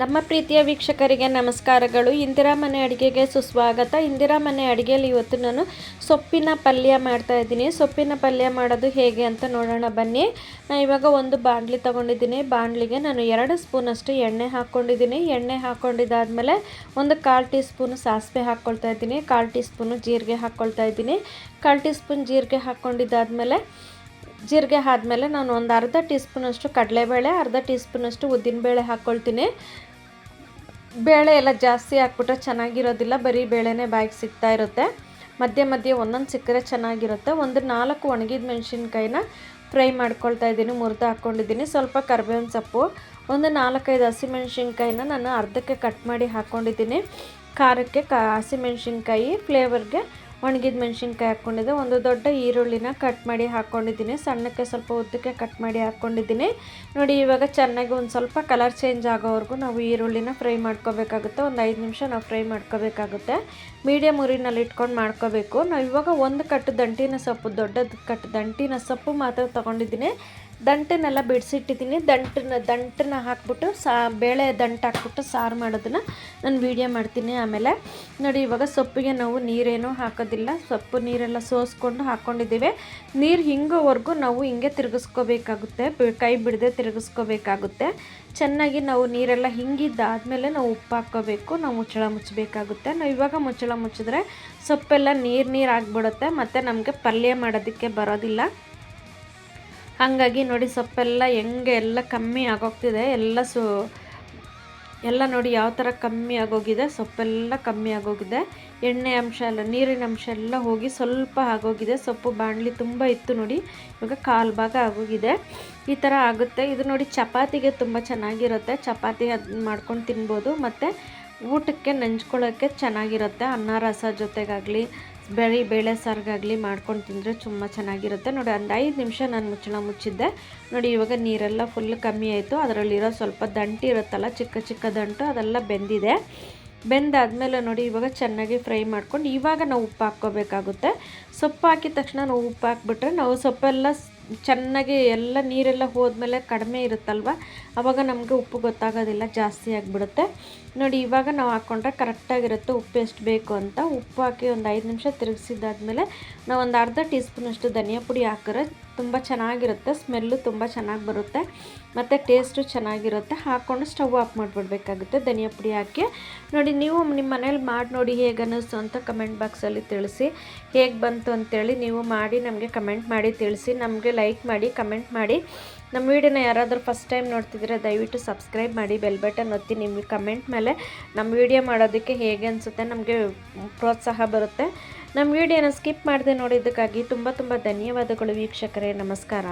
ನಮ್ಮ ಪ್ರೀತಿಯ ವೀಕ್ಷಕರಿಗೆ ನಮಸ್ಕಾರಗಳು. ಇಂದಿರಾ ಮನೆ ಅಡುಗೆಗೆ ಸುಸ್ವಾಗತ. ಇಂದಿರಾ ಮನೆ ಅಡುಗೆಯಲ್ಲಿ ಇವತ್ತು ನಾನು ಸೊಪ್ಪಿನ ಪಲ್ಯ ಮಾಡ್ತಾ ಇದ್ದೀನಿ. ಸೊಪ್ಪಿನ ಪಲ್ಯ ಮಾಡೋದು ಹೇಗೆ ಅಂತ ನೋಡೋಣ ಬನ್ನಿ. ನಾನು ಇವಾಗ ಒಂದು ಬಾಣಲಿ ತೊಗೊಂಡಿದ್ದೀನಿ. ಬಾಣಲಿಗೆ ನಾನು ಎರಡು ಸ್ಪೂನಷ್ಟು ಎಣ್ಣೆ ಹಾಕ್ಕೊಂಡಿದ್ದೀನಿ. ಎಣ್ಣೆ ಹಾಕ್ಕೊಂಡಿದ್ದಾದಮೇಲೆ ಒಂದು ಕಾಲು ಟೀ ಸ್ಪೂನು ಸಾಸಿವೆ ಹಾಕ್ಕೊಳ್ತಾ ಇದ್ದೀನಿ. ಕಾಲು ಟೀ ಸ್ಪೂನು ಜೀರಿಗೆ ಹಾಕ್ಕೊಳ್ತಾ ಇದ್ದೀನಿ. ಕಾಲು ಟೀ ಸ್ಪೂನ್ ಜೀರಿಗೆ ಹಾಕ್ಕೊಂಡಿದ್ದಾದಮೇಲೆ, ಜೀರಿಗೆ ಆದಮೇಲೆ ನಾನು ಒಂದು ಅರ್ಧ ಟೀ ಸ್ಪೂನಷ್ಟು ಕಡಲೆಬೇಳೆ, ಅರ್ಧ ಟೀ ಸ್ಪೂನಷ್ಟು ಉದ್ದಿನಬೇಳೆ ಹಾಕ್ಕೊಳ್ತೀನಿ. ಬೇಳೆ ಎಲ್ಲ ಜಾಸ್ತಿ ಹಾಕ್ಬಿಟ್ರೆ ಚೆನ್ನಾಗಿರೋದಿಲ್ಲ, ಬರೀ ಬೇಳೆನೇ ಬಾಯಿಗೆ ಸಿಗ್ತಾ ಇರುತ್ತೆ. ಮಧ್ಯೆ ಮಧ್ಯೆ ಒಂದೊಂದು ಸಿಕ್ಕರೆ ಚೆನ್ನಾಗಿರುತ್ತೆ. ಒಂದು ನಾಲ್ಕು ಒಣಗಿದ ಮೆಣಸಿನ್ಕಾಯಿನ ಫ್ರೈ ಮಾಡ್ಕೊಳ್ತಾ ಇದ್ದೀನಿ, ಮುರಿದು ಹಾಕ್ಕೊಂಡಿದ್ದೀನಿ ಸ್ವಲ್ಪ ಕರ್ಬೇವಿನ ಸೊಪ್ಪು, ಒಂದು ನಾಲ್ಕೈದು ಹಸಿಮೆಣ್ಸಿನ್ಕಾಯಿನ ನಾನು ಅರ್ಧಕ್ಕೆ ಕಟ್ ಮಾಡಿ ಹಾಕ್ಕೊಂಡಿದ್ದೀನಿ ಖಾರಕ್ಕೆ ಕಾ ಹಸಿಮೆಣ್ಸಿನ್ಕಾಯಿ ಫ್ಲೇವರ್ಗೆ ಒಣಗಿದ ಮೆಣಸಿನ್ಕಾಯಿ ಹಾಕ್ಕೊಂಡಿದ್ದೆ. ಒಂದು ದೊಡ್ಡ ಈರುಳ್ಳಿನ ಕಟ್ ಮಾಡಿ ಹಾಕ್ಕೊಂಡಿದ್ದೀನಿ. ಸಣ್ಣಕ್ಕೆ ಸ್ವಲ್ಪ ಉದ್ದಕ್ಕೆ ಕಟ್ ಮಾಡಿ ಹಾಕ್ಕೊಂಡಿದ್ದೀನಿ. ನೋಡಿ, ಇವಾಗ ಚೆನ್ನಾಗಿ ಒಂದು ಸ್ವಲ್ಪ ಕಲರ್ ಚೇಂಜ್ ಆಗೋವರೆಗೂ ನಾವು ಈರುಳ್ಳಿನ ಫ್ರೈ ಮಾಡ್ಕೋಬೇಕಾಗುತ್ತೆ. ಒಂದು ಐದು ನಿಮಿಷ ನಾವು ಫ್ರೈ ಮಾಡ್ಕೋಬೇಕಾಗುತ್ತೆ. ಮೀಡಿಯಮ್ ಉರಿನಲ್ಲಿ ಇಟ್ಕೊಂಡು ಮಾಡ್ಕೋಬೇಕು. ನಾವು ಇವಾಗ ಒಂದು ಕಟ್ಟು ದಂಟಿನ ಸೊಪ್ಪು, ದೊಡ್ಡದು ಕಟ್ಟು ದಂಟಿನ ಸೊಪ್ಪು ಮಾತ್ರ ತೊಗೊಂಡಿದ್ದೀನಿ. ದಂಟನ್ನೆಲ್ಲ ಬಿಡಿಸಿಟ್ಟಿದ್ದೀನಿ. ದಂಟನ್ನ ದಂಟನ್ನ ಹಾಕ್ಬಿಟ್ಟು ಸಾ, ಬೇಳೆ ದಂಟು ಹಾಕ್ಬಿಟ್ಟು ಸಾರು ಮಾಡೋದನ್ನು ನಾನು ವೀಡಿಯೋ ಮಾಡ್ತೀನಿ ಆಮೇಲೆ. ನೋಡಿ, ಇವಾಗ ಸೊಪ್ಪಿಗೆ ನಾವು ನೀರೇನೂ ಹಾಕೋದಿಲ್ಲ. ಸೊಪ್ಪು ನೀರೆಲ್ಲ ಸೋಸ್ಕೊಂಡು ಹಾಕ್ಕೊಂಡಿದ್ದೀವಿ ನೀರು ಹಿಂಗೋವರೆಗೂ ನಾವು ಹಿಂಗೆ ತಿರುಗಿಸ್ಕೋಬೇಕಾಗುತ್ತೆ. ಕೈ ಬಿಡದೆ ತಿರುಗಿಸ್ಕೋಬೇಕಾಗುತ್ತೆ. ಚೆನ್ನಾಗಿ ನಾವು ನೀರೆಲ್ಲ ಹಿಂಗಿದ್ದಾದಮೇಲೆ ನಾವು ಉಪ್ಪು ಹಾಕ್ಕೋಬೇಕು ನಾವು ಮುಚ್ಚಳ ಮುಚ್ಚಬೇಕಾಗುತ್ತೆ. ನಾವು ಇವಾಗ ಮುಚ್ಚಳ ಮುಚ್ಚಿದ್ರೆ ಸೊಪ್ಪೆಲ್ಲ ನೀರು ನೀರು ಆಗಿಬಿಡುತ್ತೆ. ಮತ್ತು ನಮಗೆ ಪಲ್ಯ ಮಾಡೋದಕ್ಕೆ ಬರೋದಿಲ್ಲ. ಹಾಗಾಗಿ ನೋಡಿ ಸೊಪ್ಪೆಲ್ಲ ಹೆಂಗೆ ಎಲ್ಲ ಕಮ್ಮಿ ಆಗೋಗ್ತಿದೆ. ಎಲ್ಲ ಸು ಎಲ್ಲ ನೋಡಿ ಯಾವ ಥರ ಕಮ್ಮಿ ಆಗೋಗಿದೆ. ಸೊಪ್ಪೆಲ್ಲ ಕಮ್ಮಿ ಆಗೋಗಿದೆ. ಎಣ್ಣೆ ಅಂಶ ಎಲ್ಲ, ನೀರಿನ ಅಂಶ ಎಲ್ಲ ಹೋಗಿ ಸ್ವಲ್ಪ ಆಗೋಗಿದೆ. ಸೊಪ್ಪು ಬಾಣಲಿ ತುಂಬ ಇತ್ತು ನೋಡಿ. ಇವಾಗ ಕಾಲು ಭಾಗ ಆಗೋಗಿದೆ. ಈ ಥರ ಆಗುತ್ತೆ. ಇದು ನೋಡಿ ಚಪಾತಿಗೆ ತುಂಬ ಚೆನ್ನಾಗಿರುತ್ತೆ. ಚಪಾತಿ ಅದು ಮಾಡ್ಕೊಂಡು ತಿನ್ಬೋದು. ಮತ್ತು ಊಟಕ್ಕೆ ನೆಂಚ್ಕೊಳ್ಳೋಕ್ಕೆ ಚೆನ್ನಾಗಿರುತ್ತೆ. ಅನ್ನ ರಸ ಜೊತೆಗಾಗಲಿ ಬರೀ ಬೇಳೆ ಸಾರಿಗಾಗಲಿ ಮಾಡ್ಕೊಂಡು ತಿಂದರೆ ತುಂಬ ಚೆನ್ನಾಗಿರುತ್ತೆ. ನೋಡಿ, ಒಂದು ಐದು ನಿಮಿಷ ನಾನು ಮುಚ್ಚಳ ಮುಚ್ಚಿದ್ದೆ. ನೋಡಿ, ಇವಾಗ ನೀರೆಲ್ಲ ಫುಲ್ ಕಮ್ಮಿ ಆಯಿತು. ಅದರಲ್ಲಿರೋ ಸ್ವಲ್ಪ ದಂಟು ಇರುತ್ತಲ್ಲ, ಚಿಕ್ಕ ಚಿಕ್ಕ ದಂಟು, ಅದೆಲ್ಲ ಬೆಂದಿದೆ. ಬೆಂದಾದಮೇಲೆ ನೋಡಿ, ಇವಾಗ ಚೆನ್ನಾಗಿ ಫ್ರೈ ಮಾಡ್ಕೊಂಡು, ಇವಾಗ ನಾವು ಉಪ್ಪು ಹಾಕ್ಕೋಬೇಕಾಗುತ್ತೆ. ಸೊಪ್ಪು ಹಾಕಿದ ತಕ್ಷಣ ನಾವು ಉಪ್ಪು ಹಾಕ್ಬಿಟ್ರೆ ನಾವು ಸೊಪ್ಪೆಲ್ಲ ಚೆನ್ನಾಗಿ ಎಲ್ಲ ನೀರೆಲ್ಲ ಹೋದ್ಮೇಲೆ ಕಡಿಮೆ ಇರುತ್ತಲ್ವ? ಆವಾಗ ನಮಗೆ ಉಪ್ಪು ಗೊತ್ತಾಗೋದಿಲ್ಲ, ಜಾಸ್ತಿ ಆಗಿಬಿಡುತ್ತೆ. ನೋಡಿ, ಇವಾಗ ನಾವು ಹಾಕ್ಕೊಂಡ್ರೆ ಕರೆಕ್ಟಾಗಿರುತ್ತೆ ಉಪ್ಪು ಎಷ್ಟು ಬೇಕು ಅಂತ. ಉಪ್ಪು ಹಾಕಿ ಒಂದು ಐದು ನಿಮಿಷ ತಿರುಗಿಸಿದ್ದಾದ್ಮೇಲೆ ನಾವು ಒಂದು ಅರ್ಧ ಟೀ ಸ್ಪೂನಷ್ಟು ಧನಿಯಾ ಪುಡಿ ಹಾಕಿದ್ರೆ ತುಂಬ ಚೆನ್ನಾಗಿರುತ್ತೆ, ಸ್ಮೆಲ್ಲು ತುಂಬ ಚೆನ್ನಾಗಿ ಬರುತ್ತೆ, ಮತ್ತು ಟೇಸ್ಟು ಚೆನ್ನಾಗಿರುತ್ತೆ. ಹಾಕ್ಕೊಂಡು ಸ್ಟವ್ ಆಫ್ ಮಾಡಿಬಿಡ್ಬೇಕಾಗುತ್ತೆ ಧನಿಯಾ ಪುಡಿ ಹಾಕಿ. ನೋಡಿ, ನೀವು ನಿಮ್ಮ ಮನೇಲಿ ಮಾಡಿ ನೋಡಿ ಹೇಗೆ ಅನ್ನಿಸ್ತು ಅಂತ ಕಮೆಂಟ್ ಬಾಕ್ಸಲ್ಲಿ ತಿಳಿಸಿ. ಹೇಗೆ ಬಂತು ಅಂತೇಳಿ ನೀವು ಮಾಡಿ ನಮಗೆ ಕಮೆಂಟ್ ಮಾಡಿ ತಿಳಿಸಿ. ನಮಗೆ ಲೈಕ್ ಮಾಡಿ, ಕಮೆಂಟ್ ಮಾಡಿ. ನಮ್ಮ ವೀಡಿಯೋನ ಯಾರಾದರೂ ಫಸ್ಟ್ ಟೈಮ್ ನೋಡ್ತಿದ್ರೆ ದಯವಿಟ್ಟು ಸಬ್ಸ್ಕ್ರೈಬ್ ಮಾಡಿ, ಬೆಲ್ ಬಟನ್ ಒತ್ತಿ ನಿಮಗೆ ಕಮೆಂಟ್ ಮೇಲೆ ನಮ್ಮ ವಿಡಿಯೋ ಮಾಡೋದಕ್ಕೆ ಹೇಗೆ ಅನಿಸುತ್ತೆ ನಮಗೆ ಪ್ರೋತ್ಸಾಹ ಬರುತ್ತೆ. ನಮ್ಮ ವಿಡಿಯೋನ ಸ್ಕಿಪ್ ಮಾಡದೆ ನೋಡಿದ್ದಕ್ಕಾಗಿ ತುಂಬ ತುಂಬ ಧನ್ಯವಾದಗಳು ವೀಕ್ಷಕರೇ, ನಮಸ್ಕಾರ.